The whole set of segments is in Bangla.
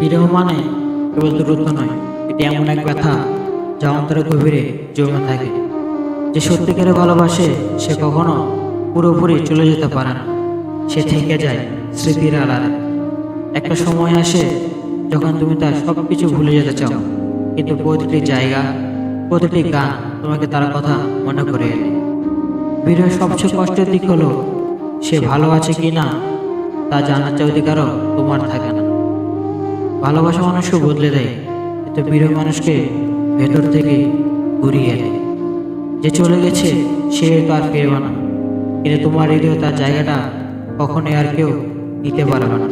বিরহ মানে কেবল দূরত্ব নয়, এটি এমন এক ব্যথা যা অন্তরের গভীরে জমে থাকে। যে সত্যিকারে ভালোবাসে, সে কখনো পুরোপুরি চলে যেতে পারে না। সে থেকে যায় স্মৃতির আড়ালে। একটা সময় আসে যখন তুমি তার সব কিছু ভুলে যেতে চাও, কিন্তু প্রতিটি জায়গা, প্রতিটি গান তোমাকে তার কথা মনে করে এলে বিরহের সবচেয়ে কষ্টের দিক হলো, সে ভালো আছে কি না তা জানার অধিকারও তোমার থাকে না। ভালোবাসা মানুষকে বদলে দেয় কিন্তু প্রিয় মানুষকে ভেতর থেকে ঘুরিয়ে দেয়। যে চলে গেছে, সে তো আর ফিরবে না। কিন্তু তোমার হৃদয় তার জায়গাটা কখনোই আর কেউ নিতে পারবে না।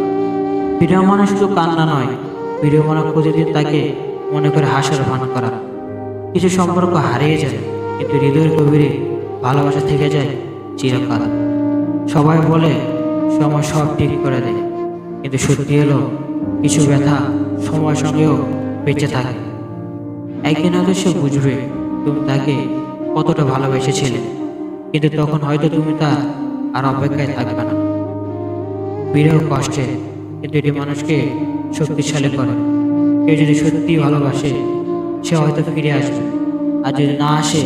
প্রিয় মানুষ তো কান্না নয়, প্রিয় মানুষ প্রতিদিন তাকে মনে করে হাসার ভান করা। কিছু সম্পর্ক হারিয়ে যায়, কিন্তু হৃদয়ের গভীরে ভালোবাসা থেকে যায় চিরকাল। সবাই বলে, সময় সব ঠিক করে দেয়, কিন্তু সত্যি হলো কিছু ব্যথা সময়ের সঙ্গেও বেঁচে থাকে। একদিন হয়তো সে বুঝবে তুমি তাকে কতটা ভালোবেসেছিলে, কিন্তু তখন হয়তো তুমি তার আর অপেক্ষায় থাকবে না। বিরহ কষ্টে কিন্তু এটি মানুষকে শক্তিশালী করে। কেউ যদি সত্যি ভালোবাসে, সে হয়তো ফিরে আসবে। আর যদি না আসে,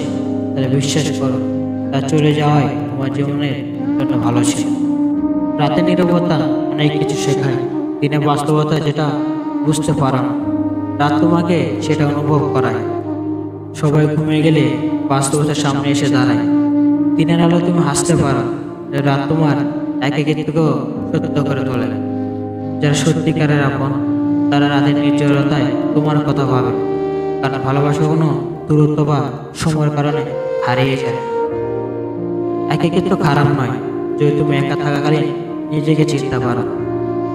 তাহলে বিশ্বাস করো তার চলে যাওয়াই তোমার জীবনের জন্য ভালো ছিল। রাতে নিরবতা অনেক কিছু শেখায়। দিনে বাস্তবতা যেটা বুঝতে পারো না রাত তোমাকে সেটা অনুভব করায়। সবাই ঘুমিয়ে গেলে বাস্তবতার সামনে এসে দাঁড়ায়। দিনের আলো তুমি হাসতে পারো রাত তোমার এক একেও সত্য করে তোলে। যারা সত্যিকারের আপন, তারা রাতের নির্জরতায় তোমার কথা ভাবে। কারণ ভালোবাসা কোনো দূরত্ব বা সময়ের কারণে হারিয়ে যায়। একে কিন্তু খারাপ নয়, যদি তুমি একা থাকাকালীন নিজেকে চিনতে পারো।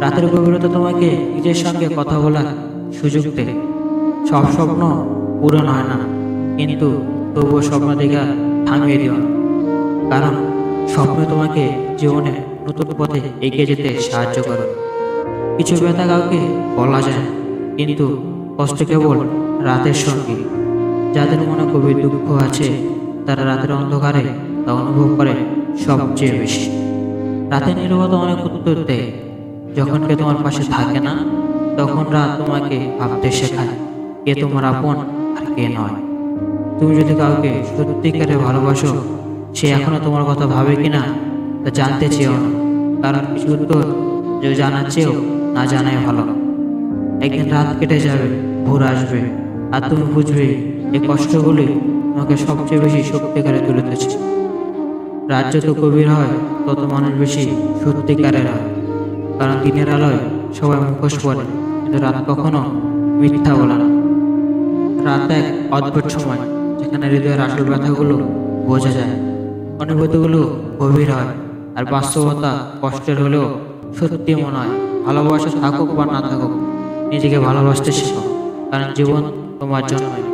রাতের গভীরতা তোমাকে নিজের সঙ্গে কথা বলার সুযোগ দেয়। সব স্বপ্ন পূরণ হয় না, কিন্তু তবুও স্বপ্ন দেখা থামিয়ে দিও। কারণ স্বপ্ন তোমাকে জীবনে নতুন পথে এগিয়ে যেতে সাহায্য করে। কিছু ব্যথা কাউকে বলা যায় কিন্তু কষ্ট কেবল রাতের সঙ্গী। যাদের মনে গভীর দুঃখ আছে, তারা রাতের অন্ধকারে তা অনুভব করে সবচেয়ে বেশি। রাতের নীরবতা অনেক উত্তর দেয়। যখন কে তোমার পাশে থাকে না, তখন রাত তোমাকে ভাবতে শেখায় কে তোমার আপন আর কে নয়। তুমি যদি কাউকে সত্যিকারে ভালোবাসো, সে এখনও তোমার কথা ভাবে কিনা তা জানতে চেয়েও না। কারণ কিছু উত্তর যে জানার চেয়েও না জানাই ভালো। একদিন রাত কেটে যাবে, ভোর আসবে, আর তুমি বুঝবে এই কষ্টগুলি তোমাকে সবচেয়ে বেশি সত্যিকারে তুলে তুলেছে রাত তো গভীর হয়, তত মানুষ বেশি সত্যিকারের হয়। কারণ দিনের আলোয় সবাই মুখোশ পড়ে কিন্তু রাত কখনো মিথ্যা বলে না। রাত এক অদ্ভুত সময়, যেখানে হৃদয়ের আসল ব্যথাগুলো বোঝা যায়। অনুভূতিগুলো গভীর হয় আর বাস্তবতা কষ্টের হলেও সত্যি মনে হয়। ভালোবাসা থাকুক বা না থাকুক, নিজেকে ভালোবাসতে শেখো। কারণ জীবন তোমার জন্যই।